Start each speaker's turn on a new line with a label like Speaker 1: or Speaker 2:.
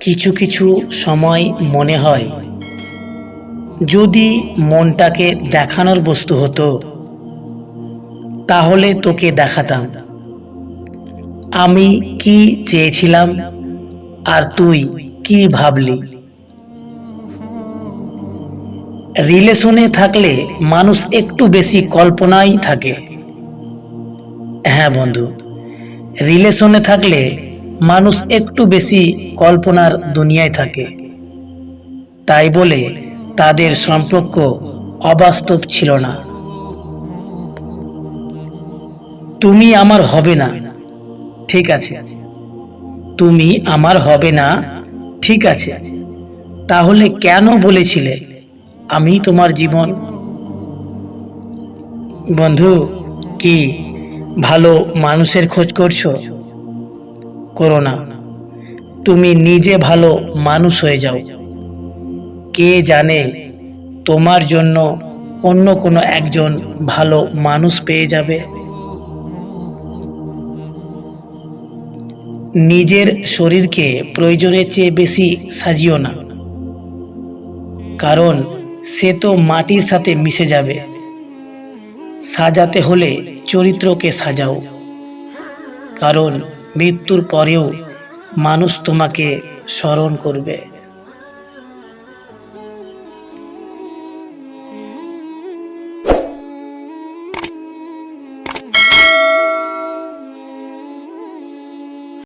Speaker 1: কিছু কিছু সময় মনে হয়। যদি মনটাকে দেখানোর বস্তু হতো, তাহলে তোকে দেখাতাম। আমি কি চেয়েছিলাম আর তুই কি ভাবলি? রিলেশনে থাকলে মানুষ একটু বেশি কল্পনাই থাকে। হ্যাঁ বন্ধু, রিলেশনে থাকলে মানুষ একটু বেশি কল্পনার দুনিয়ায় থাকে। তাই বলে তাদের সম্পর্ক অবাস্তব ছিল না। তুমি আমার হবে না, ঠিক আছে। তুমি আমার হবে না, ঠিক আছে। তাহলে কেন বলেছিলে আমি তোমার জীবন? বন্ধু, কি ভালো মানুষের খোঁজ করছ? করো না। তুমি নিজে ভালো মানুষ হয়ে যাও। কে জানে তোমার জন্য অন্য কোনো একজন ভালো মানুষ পেয়ে যাবে? নিজের শরীরকে প্রয়োজনের চেয়ে বেশি সাজিও না। কারণ সে তো মাটির সাথে মিশে যাবে। সাজাতে হলে চরিত্রকে সাজাও। কারণ মৃত্যুর পরেও মানুষ তোমাকে স্মরণ করবে।